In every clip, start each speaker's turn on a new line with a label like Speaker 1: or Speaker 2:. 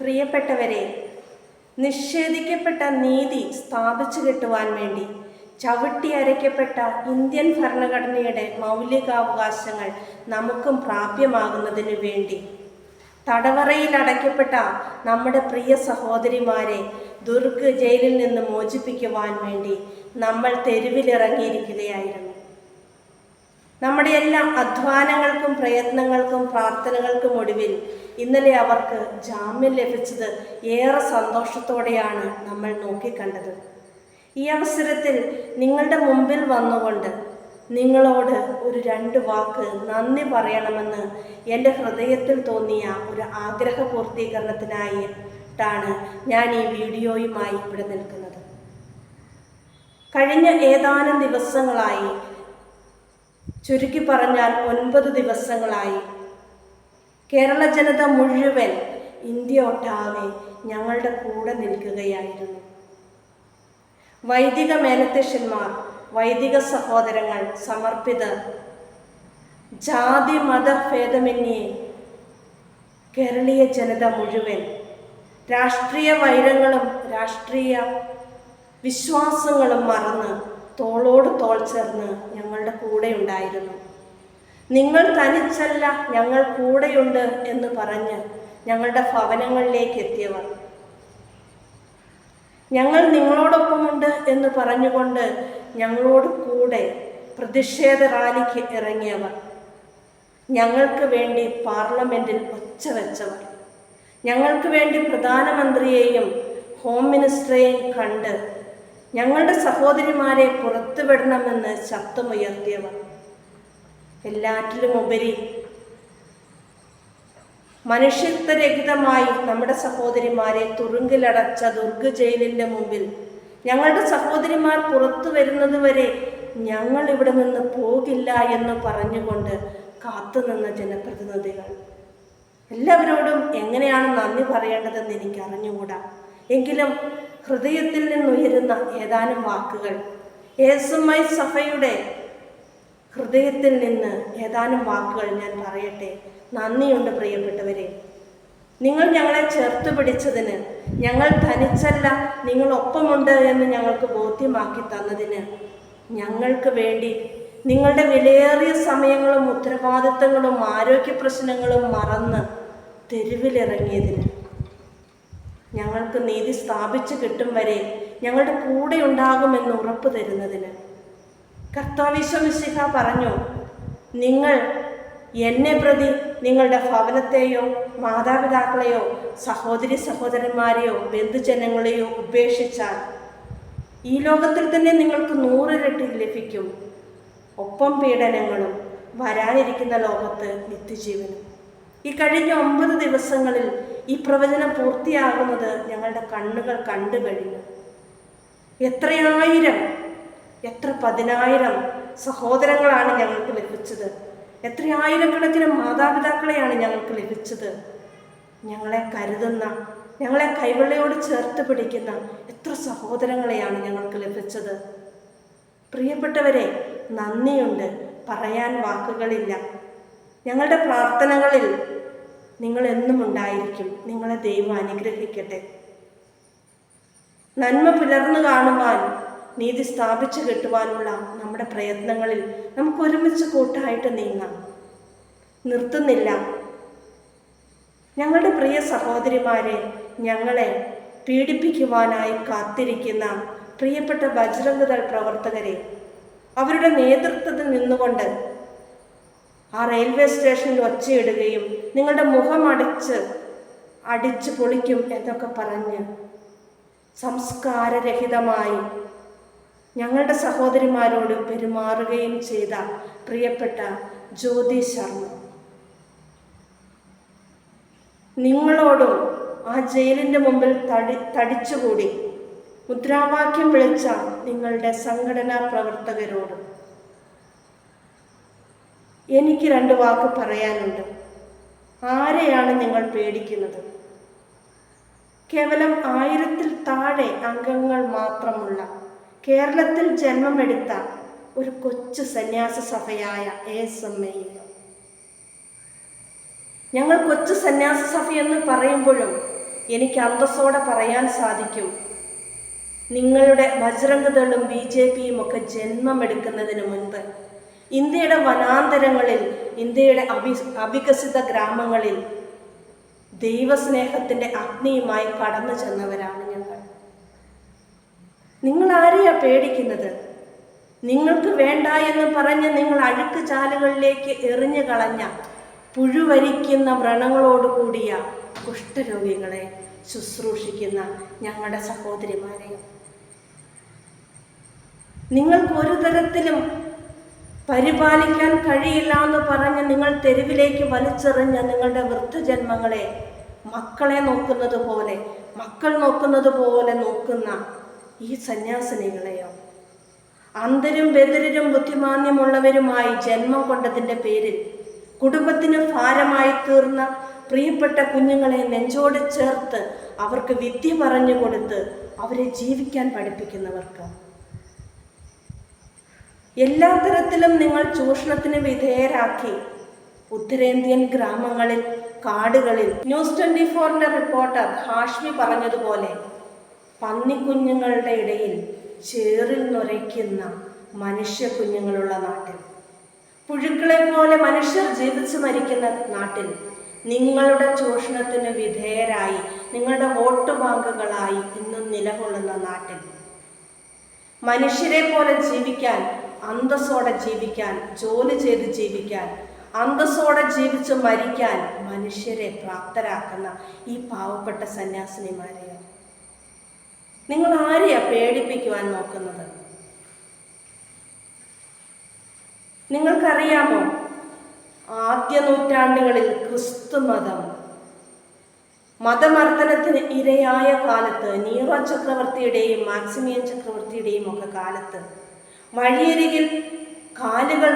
Speaker 1: പ്രിയപ്പെട്ടവരെ നിഷേധിക്കപ്പെട്ട നീതി സ്ഥാപിച്ചു കിട്ടുവാൻ വേണ്ടി ചവിട്ടി അരയ്ക്കപ്പെട്ട ഇന്ത്യൻ ഭരണഘടനയുടെ മൗലികാവകാശങ്ങൾ നമുക്കും പ്രാപ്യമാകുന്നതിന് വേണ്ടി തടവറയിൽ അടയ്ക്കപ്പെട്ട നമ്മുടെ പ്രിയ സഹോദരിമാരെ ദുർഗ് ജയിലിൽ നിന്ന് മോചിപ്പിക്കുവാൻ വേണ്ടി നമ്മൾ തെരുവിലിറങ്ങിയിരിക്കുകയായിരുന്നു. നമ്മുടെ എല്ലാ അധ്വാനങ്ങൾക്കും പ്രയത്നങ്ങൾക്കും പ്രാർത്ഥനകൾക്കും ഒടുവിൽ ഇന്നലെ അവർക്ക് ജാമ്യം ലഭിച്ചത് ഏറെ സന്തോഷത്തോടെയാണ് നമ്മൾ നോക്കിക്കണ്ടത്. ഈ അവസരത്തിൽ നിങ്ങളുടെ മുമ്പിൽ വന്നുകൊണ്ട് നിങ്ങളോട് ഒരു രണ്ട് വാക്ക് നന്ദി പറയണമെന്ന് എന്റെ ഹൃദയത്തിൽ തോന്നിയ ഒരു ആഗ്രഹ പൂർത്തീകരണത്തിനായിട്ടാണ് ഞാൻ ഈ വീഡിയോയുമായി ഇവിടെ നിൽക്കുന്നത്. കഴിഞ്ഞ ഏതാനും ദിവസങ്ങളായി ചുരുക്കി പറഞ്ഞാൽ ഒൻപത് ദിവസങ്ങളായി. കേരള ജനത മുഴുവൻ ഇന്ത്യ ഒട്ടാകെ ഞങ്ങളുടെ കൂടെ നിൽക്കുകയായിരുന്നു. വൈദിക മേലധ്യക്ഷന്മാർ വൈദിക സഹോദരങ്ങൾ സമർപ്പിത ജാതി മതഭേദമന്യേ കേരളീയ ജനത മുഴുവൻ രാഷ്ട്രീയ വൈരങ്ങളും രാഷ്ട്രീയ വിശ്വാസങ്ങളും മറന്ന് തോളോട് തോൾ ചേർന്ന് ഞങ്ങളുടെ കൂടെ ഉണ്ടായിരുന്നു. നിങ്ങൾ തനിച്ചല്ല ഞങ്ങൾ കൂടെയുണ്ട് എന്ന് പറഞ്ഞ് ഞങ്ങളുടെ ഭവനങ്ങളിലേക്ക് എത്തിയവർ. ഞങ്ങൾ നിങ്ങളോടൊപ്പമുണ്ട് എന്ന് പറഞ്ഞുകൊണ്ട് ഞങ്ങളോട് കൂടെ പ്രതിഷേധ റാലിക്ക് ഇറങ്ങിയവർ. ഞങ്ങൾക്ക് വേണ്ടി പാർലമെന്റിൽ ഒച്ച വെച്ചവർ. ഞങ്ങൾക്ക് വേണ്ടി പ്രധാനമന്ത്രിയെയും ഹോം മിനിസ്റ്ററെയും കണ്ട് ഞങ്ങളുടെ സഹോദരിമാരെ പുറത്തുവിടണമെന്ന് ശബ്ദമുയർത്തിയവർ എല്ലാറ്റിലും ഉപരി മനുഷ്യത്വരഹിതമായി നമ്മുടെ സഹോദരിമാരെ തുറുങ്കിലടച്ച ദുർഗ് ജയിലിന്റെ മുമ്പിൽ ഞങ്ങളുടെ സഹോദരിമാർ പുറത്തു വരുന്നത് വരെ ഞങ്ങൾ ഇവിടെ നിന്ന് പോകില്ല എന്ന് പറഞ്ഞുകൊണ്ട് കാത്തുനിന്ന ജനപ്രതിനിധികൾ. എല്ലാവരോടും എങ്ങനെയാണ് നന്ദി പറയേണ്ടതെന്ന് എനിക്ക് അറിഞ്ഞുകൂടാ എങ്കിലും ഹൃദയത്തിൽ നിന്നുയരുന്ന ഏതാനും വാക്കുകൾ. യേസുമൈ സഭയുടെ ഹൃദയത്തിൽ നിന്ന് ഏതാനും വാക്കുകൾ ഞാൻ പറയട്ടെ. നന്ദിയുണ്ട് പ്രിയപ്പെട്ടവരെ. നിങ്ങൾ ഞങ്ങളെ ചേർത്ത് പിടിച്ചതിന് ഞങ്ങൾ തനിച്ചല്ല നിങ്ങൾ ഒപ്പമുണ്ട് എന്ന് ഞങ്ങൾക്ക് ബോധ്യമാക്കി തന്നതിന് ഞങ്ങൾക്ക് വേണ്ടി നിങ്ങളുടെ വിലയേറിയ സമയങ്ങളും ഉത്തരവാദിത്തങ്ങളും ആരോഗ്യ പ്രശ്നങ്ങളും മറന്ന് തെരുവിലിറങ്ങിയതിന് ഞങ്ങൾക്ക് നീതി സ്ഥാപിച്ചു കിട്ടും വരെ ഞങ്ങളുടെ കൂടെ ഉണ്ടാകുമെന്ന് ഉറപ്പ് തരുന്നതിന്. കർത്താവിശ്വമിശിഹ പറഞ്ഞു നിങ്ങൾ എന്നെ പ്രതി നിങ്ങളുടെ ഭവനത്തെയോ മാതാപിതാക്കളെയോ സഹോദരി സഹോദരന്മാരെയോ ബന്ധുജനങ്ങളെയോ ഉപേക്ഷിച്ചാൽ ഈ ലോകത്തിൽ തന്നെ നിങ്ങൾക്ക് നൂറിരട്ടി ലഭിക്കും. ഒപ്പം പീഡനങ്ങളും വരാനിരിക്കുന്ന ലോകത്ത് നിത്യജീവനും. ഈ കഴിഞ്ഞ ഒമ്പത് ദിവസങ്ങളിൽ ഈ പ്രവചനം പൂർത്തിയാകുന്നത് ഞങ്ങളുടെ കണ്ണുകൾ കണ്ടു കഴിഞ്ഞു. എത്രയായിരം എത്ര പതിനായിരം സഹോദരങ്ങളാണ് ഞങ്ങൾക്ക് ലഭിച്ചത്. എത്ര എത്രയായിരക്കണക്കിന് മാതാപിതാക്കളെയാണ് ഞങ്ങൾക്ക് ലഭിച്ചത്. ഞങ്ങളെ കരുതുന്ന ഞങ്ങളെ കൈവെള്ളയോട് ചേർത്ത് പിടിക്കുന്ന എത്ര സഹോദരങ്ങളെയാണ് ഞങ്ങൾക്ക് ലഭിച്ചത്. പ്രിയപ്പെട്ടവരെ നന്ദിയുണ്ട്. പറയാൻ വാക്കുകളില്ല. ഞങ്ങളുടെ പ്രാർത്ഥനകളിൽ നിങ്ങൾ എന്നും ഉണ്ടായിരിക്കും. നിങ്ങളെ ദൈവം അനുഗ്രഹിക്കട്ടെ. നന്മ പുലർന്നു കാണുവാൻ നീതി സ്ഥാപിച്ചു കിട്ടുവാനുള്ള നമ്മുടെ പ്രയത്നങ്ങളിൽ നമുക്ക് ഒരുമിച്ച് കൂട്ടായിട്ട് നീങ്ങാം. നിർത്തുന്നില്ല. ഞങ്ങളുടെ പ്രിയ സഹോദരിമാരെ ഞങ്ങളെ പീഡിപ്പിക്കുവാനായി കാത്തിരിക്കുന്ന പ്രിയപ്പെട്ട ബജ്രംഗദൾ പ്രവർത്തകരെ അവരുടെ നേതൃത്വത്തിൽ നിന്നുകൊണ്ട് ആ റെയിൽവേ സ്റ്റേഷനിൽ ഒച്ചയിടുകയും നിങ്ങളുടെ മുഖം അടിച്ച് അടിച്ചു പൊളിക്കും എന്നൊക്കെ പറഞ്ഞ് സംസ്കാരരഹിതമായി ഞങ്ങളുടെ സഹോദരിമാരോട് പെരുമാറുകയും ചെയ്ത പ്രിയപ്പെട്ട ജ്യോതി ശർമ്മ. നിങ്ങളോടും ആ ജയിലിന്റെ മുമ്പിൽ തടി തടിച്ചുകൂടി മുദ്രാവാക്യം വിളിച്ച നിങ്ങളുടെ സംഘടനാ പ്രവർത്തകരോടും എനിക്ക് രണ്ട് വാക്ക് പറയാനുണ്ട്. ആരെയാണ് നിങ്ങൾ പേടിക്കുന്നത്? കേവലം ആയിരത്തിൽ താഴെ അംഗങ്ങൾ മാത്രമുള്ള കേരളത്തിൽ ജന്മമെടുത്ത ഒരു കൊച്ചു സന്യാസ സഭയായ എസ് എം ഞങ്ങൾ കൊച്ചു സന്യാസ സഭ എന്ന് പറയുമ്പോഴും എനിക്ക് അന്തസ്സോടെ പറയാൻ സാധിക്കും. നിങ്ങളുടെ ബജ്രംഗദളും ബി ജെ പിയും ഒക്കെ ജന്മമെടുക്കുന്നതിന് മുൻപ് ഇന്ത്യയുടെ വനാന്തരങ്ങളിൽ ഇന്ത്യയുടെ അഭി അവികസിത ഗ്രാമങ്ങളിൽ ദൈവസ്നേഹത്തിന്റെ അഗ്നിയുമായി കടന്നു ചെന്നവരാണ് ഞങ്ങൾ. നിങ്ങൾ ആരെയാ പേടിക്കുന്നത്? നിങ്ങൾക്ക് വേണ്ട എന്ന് പറഞ്ഞ് നിങ്ങൾ അഴുക്ക് ചാലുകളിലേക്ക് എറിഞ്ഞു കളഞ്ഞ പുഴുവരിക്കുന്ന വ്രണങ്ങളോടുകൂടിയ കുഷ്ഠരോഗികളെ ശുശ്രൂഷിക്കുന്ന ഞങ്ങളുടെ സഹോദരിമാരെയും. നിങ്ങൾക്ക് ഒരു തരത്തിലും പരിപാലിക്കാൻ കഴിയില്ല എന്ന് പറഞ്ഞ് നിങ്ങൾ തെരുവിലേക്ക് വലിച്ചെറിഞ്ഞ നിങ്ങളുടെ വൃദ്ധജന്മങ്ങളെ മക്കളെ നോക്കുന്നത് പോലെ മക്കൾ നോക്കുന്നത് പോലെ നോക്കുന്ന ഈ സന്യാസിനികളെയോ? അന്തരും ബദിരരും ബുദ്ധിമാന്യമുള്ളവരുമായി ജന്മം കൊണ്ടതിന്റെ പേരിൽ കുടുംബത്തിന് ഭാരമായി തീർന്ന പ്രിയപ്പെട്ട കുഞ്ഞുങ്ങളെ നെഞ്ചോട് ചേർത്ത് അവർക്ക് വിദ്യ പറഞ്ഞു കൊടുത്ത് അവരെ ജീവിക്കാൻ പഠിപ്പിക്കുന്നവർക്ക്? എല്ലാ തരത്തിലും നിങ്ങൾ ചൂഷണത്തിന് വിധേയരാക്കി. ഉത്തരേന്ത്യൻ ഗ്രാമങ്ങളിൽ കാടുകളിൽ. ന്യൂസ് ട്വന്റി ഫോറിന്റെ റിപ്പോർട്ടർ ഹാഷ്മി പറഞ്ഞതുപോലെ പന്നിക്കുഞ്ഞുങ്ങളുടെ ഇടയിൽ ചേറിൽ നുരയ്ക്കുന്ന മനുഷ്യ കുഞ്ഞുങ്ങളുള്ള നാട്ടിൽ. പുഴുക്കളെ പോലെ മനുഷ്യർ ജീവിച്ചു മരിക്കുന്ന നാട്ടിൽ നിങ്ങളുടെ ചൂഷണത്തിന് വിധേയരായി നിങ്ങളുടെ വോട്ട് ബാങ്കുകളായി ഇന്നും നിലകൊള്ളുന്ന നാട്ടിൽ. മനുഷ്യരെ പോലെ ജീവിക്കാൻ അന്തസ്സോടെ ജീവിക്കാൻ ജോലി ചെയ്ത് ജീവിക്കാൻ അന്തസ്സോടെ ജീവിച്ച് മരിക്കാൻ മനുഷ്യരെ പ്രാപ്തരാക്കുന്ന ഈ പാവപ്പെട്ട സന്യാസിനിമാരെയോ നിങ്ങൾ ആരെയാ പേടിപ്പിക്കുവാൻ നോക്കുന്നത്? നിങ്ങൾക്കറിയാമോ? ആദ്യ നൂറ്റാണ്ടുകളിൽ ക്രിസ്തു മതം മതമർദ്ദനത്തിന് ഇരയായ കാലത്ത് നീറോ ചക്രവർത്തിയുടെയും മാക്സിമിയൻ ചക്രവർത്തിയുടെയും ഒക്കെ കാലത്ത് വഴിയരികിൽ കാലുകൾ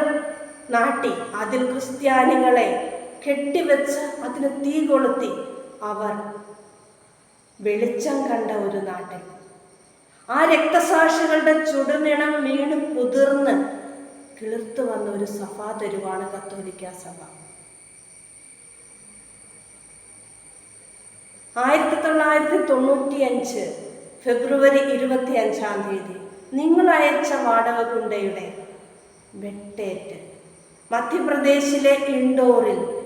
Speaker 1: നാട്ടി അതിൽ ക്രിസ്ത്യാനികളെ കെട്ടിവെച്ച് അതിന് തീ കൊളുത്തി അവർ വെളിച്ചം കണ്ട ഒരു നാട്ടിൽ. ആ രക്തസാക്ഷികളുടെ ചുടുനിണം വീണ് കുതിർന്ന് കിളിർത്തു വന്ന ഒരു സഭാ തെരുവാണ് കത്തോലിക്ക സഭ. ആയിരത്തി തൊള്ളായിരത്തി തൊണ്ണൂറ്റി അഞ്ച് ഫെബ്രുവരി ഇരുപത്തി അഞ്ചാം തീയതി നിങ്ങൾ അയച്ച വാടക വെട്ടേറ്റ്. മധ്യപ്രദേശിലെ ഇൻഡോറിൽ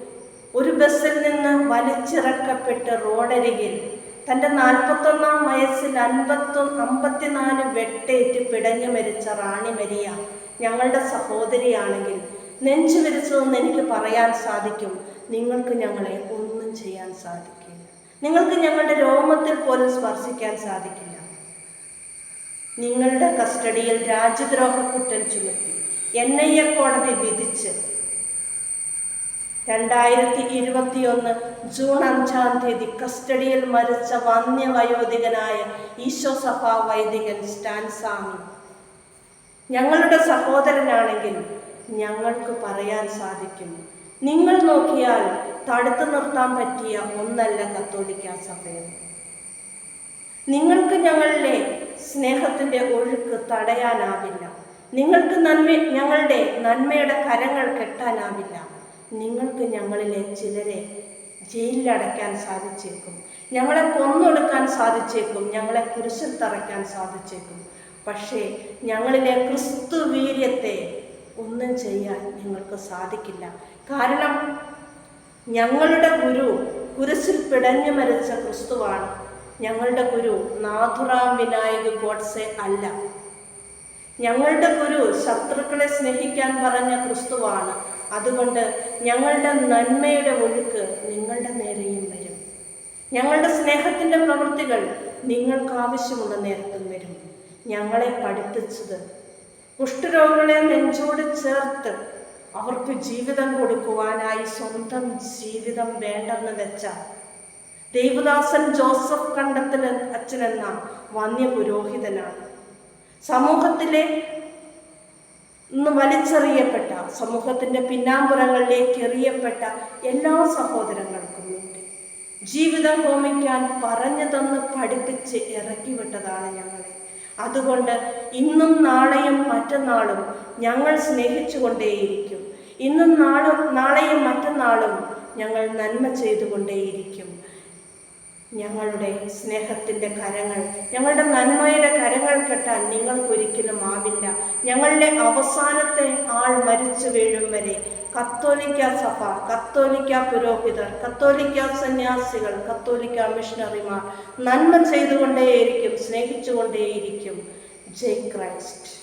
Speaker 1: ഒരു ബസ്സിൽ നിന്ന് വലിച്ചിറക്കപ്പെട്ട് റോഡരികിൽ തന്റെ നാൽപ്പത്തൊന്നാം വയസ്സിൽ അൻപത്തൊ അമ്പത്തിനാല് വെട്ടേറ്റ് പിടഞ്ഞു മരിച്ച റാണി മരിയ ഞങ്ങളുടെ സഹോദരിയാണെങ്കിൽ നെഞ്ചു വിരിച്ചതെന്ന് എനിക്ക് പറയാൻ സാധിക്കും. നിങ്ങൾക്ക് ഞങ്ങളെ ഒന്നും ചെയ്യാൻ സാധിക്കില്ല. നിങ്ങൾക്ക് ഞങ്ങളുടെ രോമത്തിൽ പോലും സ്പർശിക്കാൻ സാധിക്കില്ല. നിങ്ങളുടെ കസ്റ്റഡിയിൽ രാജ്യദ്രോഹ കുറ്റം ചുമത്തി എൻ ഐ എ കോടതി വിധിച്ച് രണ്ടായിരത്തി ഇരുപത്തിയൊന്ന് ജൂൺ അഞ്ചാം തീയതി കസ്റ്റഡിയിൽ മരിച്ച വന്യവയോധികനായ ഈശോ സഭാ വൈദികൻ സ്റ്റാൻസാമി. ഞങ്ങളുടെ സഹോദരനാണെങ്കിൽ ഞങ്ങൾക്ക് പറയാൻ സാധിക്കും. നിങ്ങൾ നോക്കിയാൽ തടുത്തു നിർത്താൻ പറ്റിയ ഒന്നല്ല കത്തോലിക്ക സഭയെന്ന് നിങ്ങൾക്ക് ഞങ്ങളിലെ സ്നേഹത്തിന്റെ ഒഴുക്ക് തടയാനാവില്ല. നിങ്ങൾക്ക് നന്മ ഞങ്ങളുടെ നന്മയുടെ കരങ്ങൾ കെട്ടാനാവില്ല. നിങ്ങൾക്ക് ഞങ്ങളിലെ ചിലരെ ജയിലിലടയ്ക്കാൻ സാധിച്ചേക്കും. ഞങ്ങളെ കൊന്നൊടുക്കാൻ സാധിച്ചേക്കും. ഞങ്ങളെ കുരിശിൽ തറയ്ക്കാൻ സാധിച്ചേക്കും. പക്ഷേ ഞങ്ങളിലെ ക്രിസ്തു വീര്യത്തെ ഒന്നും ചെയ്യാൻ നിങ്ങൾക്ക് സാധിക്കില്ല. കാരണം ഞങ്ങളുടെ ഗുരു കുരിശിൽ പിടഞ്ഞു മരിച്ച ക്രിസ്തുവാണ്. ഞങ്ങളുടെ ഗുരു നാഥുറാം വിനായക് ഗോഡ്സെ അല്ല. ഞങ്ങളുടെ ഗുരു ശത്രുക്കളെ സ്നേഹിക്കാൻ പറഞ്ഞ ക്രിസ്തുവാണ്. അതുകൊണ്ട് ഞങ്ങളുടെ നന്മയുടെ ഒഴുക്ക് നിങ്ങളുടെ നേരെയും വരും. ഞങ്ങളുടെ സ്നേഹത്തിന്റെ പ്രവൃത്തികൾ നിങ്ങൾക്ക് ആവശ്യമുള്ള നേരത്തും വരും. ഞങ്ങളെ പഠിപ്പിച്ചത് കുഷ്ഠരോഗികളെ നെഞ്ചോട് ചേർത്ത് അവർക്ക് ജീവിതം കൊടുക്കുവാനായി സ്വന്തം ജീവിതം വേണ്ടെന്ന് വെച്ച ദേവദാസൻ ജോസഫ് കണ്ടത്തിൽ അച്ഛനെന്ന വന്യ പുരോഹിതനാണ് സമൂഹത്തിലെ ഇന്ന് വലിച്ചെറിയപ്പെട്ട സമൂഹത്തിന്റെ പിന്നാമ്പുറങ്ങളിലേക്ക് എറിയപ്പെട്ട എല്ലാ സഹോദരങ്ങൾക്കും വേണ്ടി ജീവിതം ഹോമിക്കാൻ പറഞ്ഞു തന്ന് പഠിപ്പിച്ച് ഇറക്കി വിട്ടതാണ് ഞങ്ങളെ. അതുകൊണ്ട് ഇന്നും നാളെയും മറ്റന്നാളും ഞങ്ങൾ സ്നേഹിച്ചുകൊണ്ടേയിരിക്കും. ഇന്നും നാളും നാളെയും മറ്റന്നാളും ഞങ്ങൾ നന്മ ചെയ്തുകൊണ്ടേയിരിക്കും. ഞങ്ങളുടെ സ്നേഹത്തിന്റെ കരങ്ങൾ ഞങ്ങളുടെ നന്മയുടെ കരങ്ങൾ കെട്ടാൻ നിങ്ങൾക്കൊരിക്കലും ആവില്ല. ഞങ്ങളുടെ അവസാനത്തെ ആൾ മരിച്ചു വീഴും വരെ കത്തോലിക്ക സഭ കത്തോലിക്ക പുരോഹിതർ കത്തോലിക്ക സന്യാസികൾ കത്തോലിക്ക മിഷണറിമാർ നന്മ ചെയ്തുകൊണ്ടേയിരിക്കും സ്നേഹിച്ചുകൊണ്ടേയിരിക്കും. ജയ് ക്രൈസ്റ്റ്.